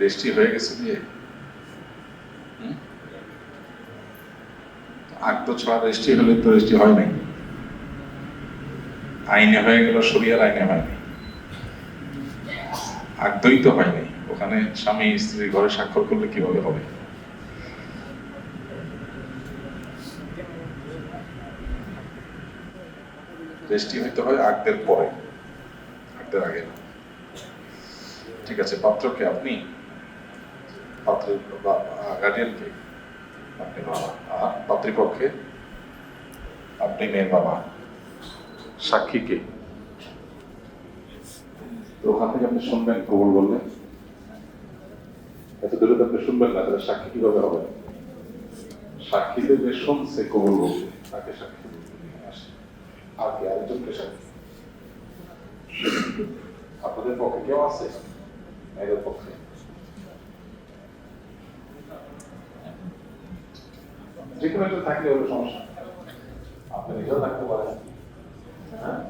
Registry হয়ে গেছে হুম? আগ তো ছড়া রেজিস্ট্রি হলে তো রেজিস্ট্রি হয় নাই। আইনে হয়ে গেল শরিয়ার আইনে হয়নি আগদই তো হয়নি ওখানে স্বামী স্ত্রী ঘরে স্বাক্ষর করলে কীভাবে হবে? রেজিস্ট্রি হইতে হয় আগদের পরে, আগদের আগে। ঠিক আছে, পাত্রকে আপনি পাত্রের গার্ডিয়ানকে আপনি বাবা আর পাত্রীপক্ষে আপনি মেয়ের বাবা সাক্ষীকে। তো ওখান থেকে আপনি শুনবেন কবুল বললেন। এত দূরে তো আপনি শুনবেন না, তাহলে সাক্ষী কীভাবে হবে? সাক্ষীতে যে শুনছে কবুল বলছে তাকে সাক্ষী কি? আরেকজনকে সাক্ষী। আপনাদের পক্ষে কেউ আছে? মেয়েদের পক্ষে? যে কোনো একটা থাকলে হলো সমস্যা। আপনি নিজেও থাকতে পারেন। হ্যাঁ?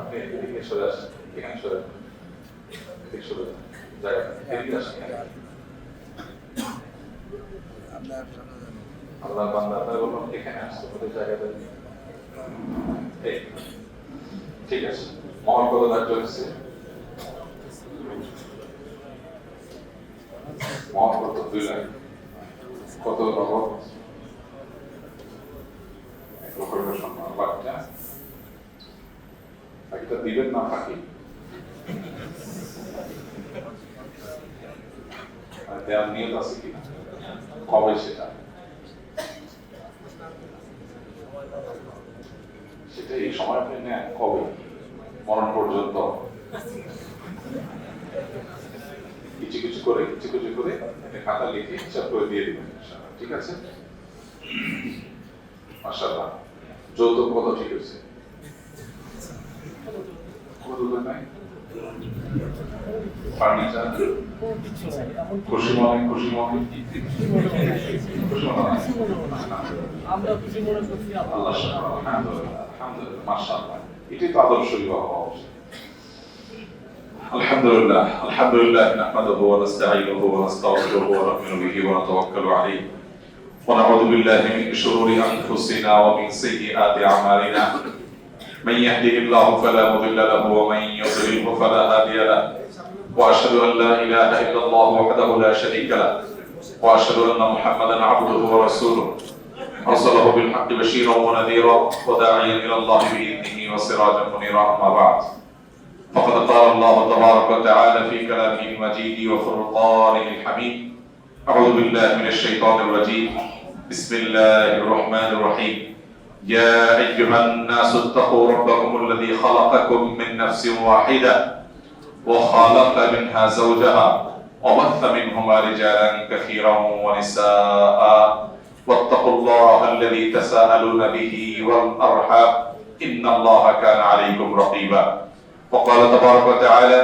আপনি এদিকে সরে আসেন, এখানে সরে। এদিকে সরে। জায়গা এদিকে আসেন। আল্লাহ বান্দা, আপনারা বলুন, এখানে আসছে, ওদের জায়গাটা এই, ঠিক আছে মহল কত ধার্য হয়েছে মহল কত দুই লাখ। কত নগদ এক লক্ষ টাকা সম্মান বাচ্চা বাকিটা দিবেন না ফাঁকি দেওয়ার নিয়ত আছে কিনা? কবে সেটা? সেটা এই সময় আপনি নেন, কবে? মরণ পর্যন্ত। কিছু কিছু করে কিছু কিছু করে একটা খাতা লিখে হিসাব করে দিয়ে দিবেন ঠিক আছে? মাশাআল্লাহ। যৌতুক কত ঠিক ফার্নিচার খুশি মনে খুশি মনে খুশি মনে আমরা খুশি মনে করছি আল্লাহ আলহামদুলিল্লাহ, মাশাআল্লাহ। এটাই তো আদর্শ বিবাহ হওয়া উচিত। الحمد لله الحمد لله نحمده ونستعينه ونستغفره ونؤمن به ونتوكل عليه. ونعوذ بالله من شرور أنفسنا ومن سيئات أعمالنا. من يهده الله فلا مضل له ومن يضلله فلا هادي له. وأشهد أن لا إله إلا الله وحده لا شريك له. وأشهد أن محمدا عبده ورسوله. أرسله بالحق بشيرا ونذيرا وداعيا إلى الله بإذنه وسراجا منيرا أما بعد. فقد قال الله تبارك وتعالى في كلامه المجيد وفرقانه الحميد. أعوذ بالله من الشيطان الرجيم. بسم الله الرحمن الرحيم. يا أيها الناس اتقوا ربكم الذي خلقكم من نفس واحدة وخلق منها زوجها وبث منهما رجالا كثيرا ونساء. واتقوا الله الذي تساءلون به والأرحام. إن الله كان عليكم رقيبا. وقال تبارك وتعالى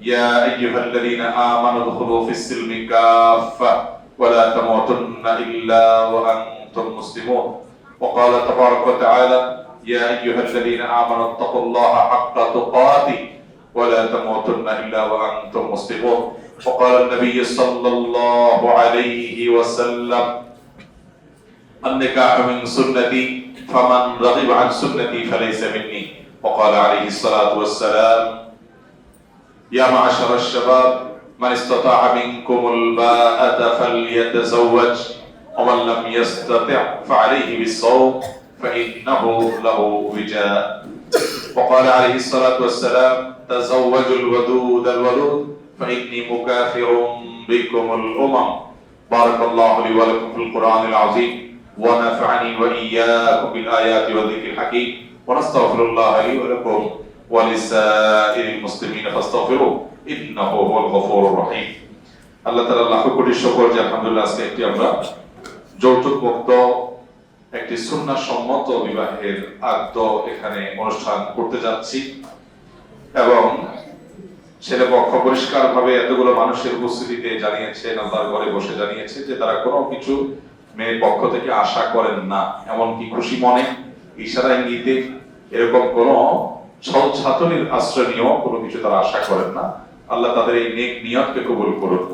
يا أيها الذين آمنوا ادخلوا في السلم كافة ولا تموتن إلا وأنتم مسلمون. وقال تبارك وتعالى يا أيها الذين آمنوا اتقوا الله حق تقاته ولا تموتن إلا وأنتم مسلمون. وقال النبي صلى الله عليه وسلم النكاح من سنتي فمن رغب عن سنتي فليس مني. وقال عليه الصلاة والسلام يا معشر الشباب من استطاع منكم الباءة فليتزوج ومن لم يستطع فعليه بالصوم فإنه له وجاء. وقال عليه الصلاة والسلام تزوجوا الودود الولود فإني مكافر بكم الأمم. بارك الله لي ولكم في القرآن العظيم ونفعني وإياكم بالآيات والذكر الحكيم. ونستغفر الله لي ولكم ولسائر المسلمين فاستغفروه إنه هو الغفور الرحيم আল্লাহ তাআলা লাখ কোটি শুকর যে আলহামদুলিল্লাহ আজকে একটি আমরা যৌতুক মুক্ত একটি সুন্নাহ সম্মত বিবাহের আদ্য এখানে অনুষ্ঠান করতে যাচ্ছি এবং ছেলে পক্ষ পরিষ্কার ভাবে এতগুলো মানুষের উপস্থিতিতে জানিয়েছেন আল্লাহর ঘরে বসে জানিয়েছে যে তারা কোনো কিছু মেয়ের পক্ষ থেকে আশা করেন না এমনকি খুশি মনে ইশারা ইঙ্গিতে এরকম কোনো ছল ছাতনির আশ্রয় নিয়েও কোনো কিছু তারা আশা করেন না। আল্লাহ তাদের এই নেক নিয়তকে কবুল করুন।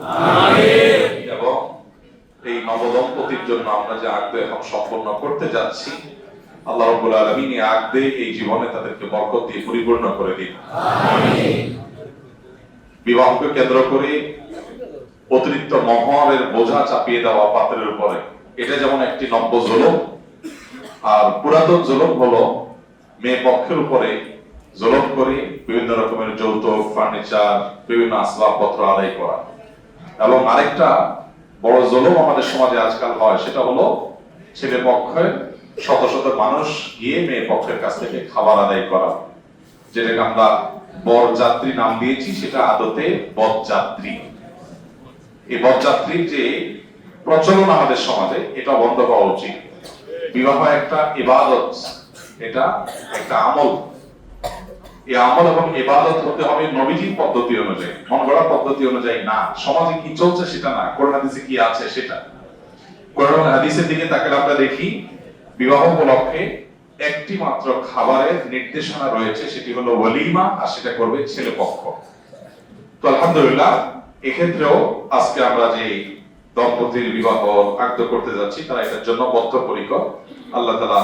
এবং এই নবদম্পতির জন্য আমরা যে আগদে এখন সম্পন্ন করতে যাচ্ছি আল্লাহ রব্বুল আলামিন এই আগদে এই জীবনে তাদেরকে বরকত দিয়ে পরিপূর্ণ করে দিন। বিবাহকে কেন্দ্র করে অতিরিক্ত মহরের বোঝা চাপিয়ে দেওয়া পাত্রের উপরে। এটা যেমন একটি নব্য জুলুম আর পুরাতন জুলুম হলো মেয়ে পক্ষের উপরে জুলুম করে বিভিন্ন রকমের যৌতুক ফার্নিচার বিভিন্ন আসবাবপত্র আদায় করা। এবং আরেকটা বড় জুলুম আমাদের সমাজে আজকাল হয়, সেটা হলো ছেলে পক্ষের শত শত মানুষ গিয়ে মেয়ে পক্ষের কাছ থেকে খাবার আদায় করা। যেটাকে আমরা বরযাত্রী নাম দিয়েছি, সেটা আদতে বরযাত্রী। এই বরযাত্রীর যে প্রচলন আমাদের সমাজে, এটা বন্ধ হওয়া উচিত। বিবাহ একটা ইবাদত। এটা একটা আমল। এই আমল এবং ইবাদত হতে হবে নবীজির পদ্ধতি অনুযায়ী মন গড়া পদ্ধতি অনুযায়ী না। সমাজে কি চলছে সেটা না, কোরআন হাদিসে কি আছে সেটা। কোরআন হাদিসের দিকে আমরা দেখি, বিবাহ উপলক্ষে একটি মাত্র খাবারের নির্দেশনা রয়েছে, সেটি হলো ওয়ালিমা আর সেটা করবে ছেলে পক্ষ। তো আলহামদুলিল্লাহ, এক্ষেত্রেও আজকে আমরা যে দম্পতির বিবাহ আগ্দ করতে যাচ্ছি, তারা এটার জন্য বদ্ধপরিকর। আল্লাহ তালা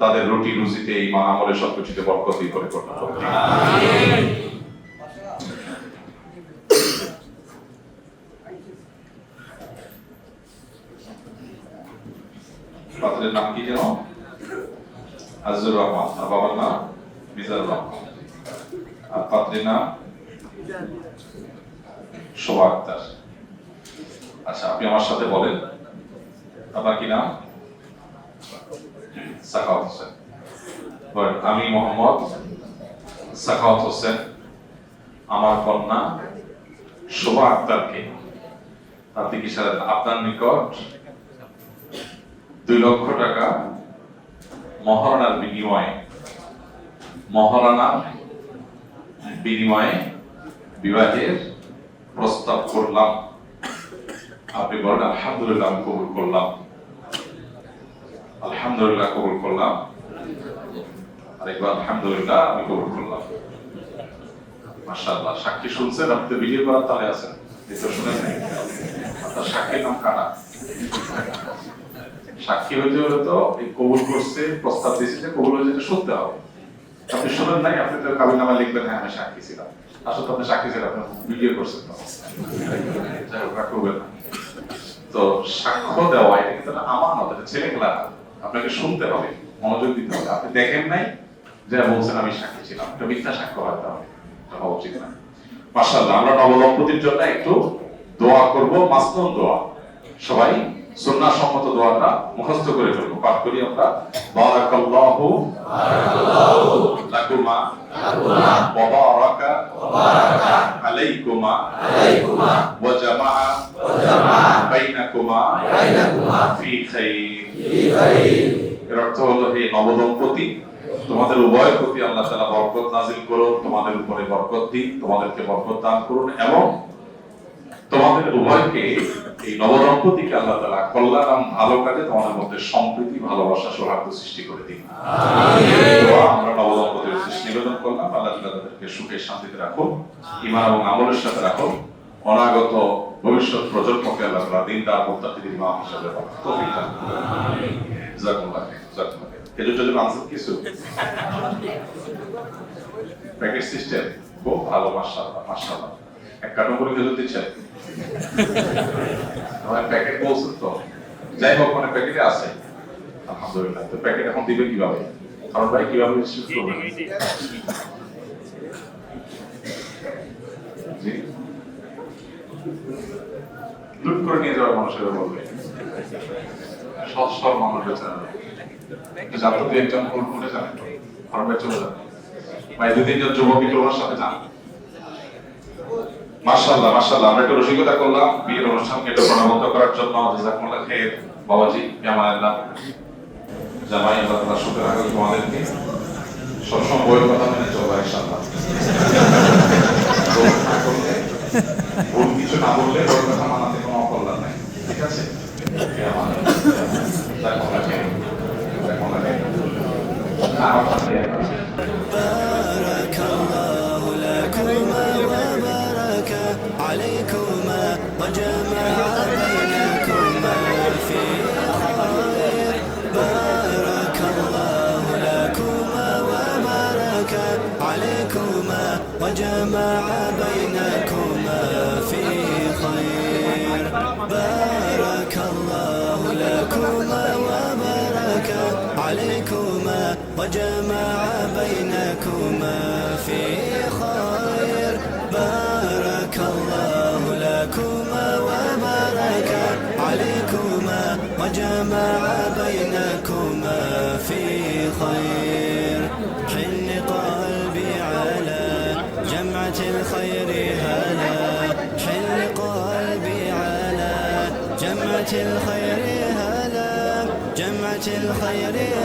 তাদের রুটি রুজিতে এই মা আমলের সবকিছুতে বরকতি করে পাত্রের নাম কি যেন? আজিজুর রহমান। আর বাবার নাম? মিজানুর রহমান। আর পাত্রের নাম? শোভা আচ্ছা আপনি আমার সাথে বলেন। আপনার কি নাম? সাখাওয়াত হোসেন। বলেন, আমি মোহাম্মদ সাখাওয়াত হোসেন। আমার কন্যা শোভা আক্তারকে আপনি কি সারা আপনার নিকট দুই লক্ষ টাকা মহারণার বিনিময়ে মহারণার বিনিময়ে বিবাহের প্রস্তাব করলাম। আপনি বলেন আলহামদুলিল্লাহ আমি কবুল করলাম। আলহামদুলিল্লাহ কবুল করলাম। আরেকবার আলহামদুলিল্লাহ আমি কবুল করলাম। সাক্ষী শুনছেন? আপনি ভিডিও করার তালে আছেন। শুনেন নাই। সাক্ষীর নাম সাক্ষী হইতে হলে তো এই কবুল করছে, প্রস্তাব দিয়েছে যে কবুল হয়েছে শুনতে হবে। আপনি শুনেন নাই? আপনি তো কাবিল নামা লিখবেন হ্যাঁ আমি সাক্ষী ছিলাম। আসলে তো আপনি সাক্ষী ছিলেন, আপনি ভিডিও করছেন যাই হোক করবেন। তো সাক্ষ্য দেওয়া, এটা একটা আমানত, এটা ছেলে খেলা না। আপনাকে শুনতে হবে মনোযোগ দিতে হবে। আপনি দেখেন নাই যে বলছেন আমি সাক্ষী ছিলাম। এটা মিথ্যা সাক্ষ্য হতে হবে হওয়া উচিত না। মাশাআল্লাহ আমরা নবদম্পতির জন্য একটু দোয়া করব মাসনুন দোয়া। সবাই সুন্নাহ সম্মত দোয়াটা মুখস্থ করে ফেলব। পাঠ করি আমরা বারাকাল্লাহু লাকুমা ওয়া বারাকা আলাইকুমা ওয়া জামাআ বাইনাকুমা ফি খাইর। এর অর্থ হলো হে নবদম্পতি তোমাদের উভয়ের প্রতি আল্লাহ তাআলা বরকত নাজিল করুন তোমাদের উপরে বরকত দিন তোমাদেরকে বরকত দান করুন এবং তোমাদের উভয়কে এই নবদম্পতিকে আল্লাহ তাআলা কল্যাণ এবং ভালো কাজে তোমাদের মধ্যে সম্প্রীতি ভালোবাসা সৌহার্দ্য সৃষ্টি করে দিন। আমরা নবদম্পতির নিবেদন করলাম। আল্লাহ তাআলা তাদেরকে সুখে শান্তিতে রাখুন ঈমান এবং আমলের সাথে রাখুন। অনাগত ভবিষ্যৎ প্রজন্মকে আল্লাহ তাআলা দিনদার মুত্তাকিদের ইমাম হিসেবে তৌফিক দান করুন জাযাকুল্লাহ খাইর, খাইর। আনসার কিছু প্যাকেট সিস্টেম খুব ভালো মাশাআল্লাহ মাশাআল্লাহ। এক কার্টন করে খেজুর দিচ্ছে। আমার প্যাকেট বলছেন তো। যাই হোক মানে প্যাকেটে আছে। আলহামদুলিল্লাহ। তো প্যাকেট এখন দিবে কীভাবে? কারণ ভাই কীভাবে করবেন? লুট করে নিয়ে যাওয়ার মানুষের বলবে। সৎ সৎ মানুষ বেচারা যাতে তুই একজন ফুল ফুটে যান ফর্মে চলে যান বা এই দু তিনজন যুবক বিক্রমের সাথে যান। মাশাআল্লাহ মাশাআল্লাহ, আমরা একটু রসিকতা করলাম। বিয়ের অনুষ্ঠানকে একটু প্রাণবন্ত করার জন্য জাযাকুমুল্লাহ খাইর বাবাজি জামায়াল্লাহ জামাই, আল্লাহ তাআলা সুখে রাখুন তোমাদেরকে সবসময় বইয়ের কথা মেনে চলবা, ইনশাআল্লাহ। ভুল ভুল কিছু না বললে বইয়ের কথা মানাতে কোনো অকল্যাণ নাই। ঠিক আছে জাযাকুমুল্লাহ খাইর জাযাকুমুল্লাহ খাইর আমার কথা وجمع بينكما في خير. بارك الله لكما وبارك عليكما وجمع بينكما في خير. حن قلبي على جمعة الخير هلا. حن قلبي على جمعة الخير هلا. جمعة الخير هلا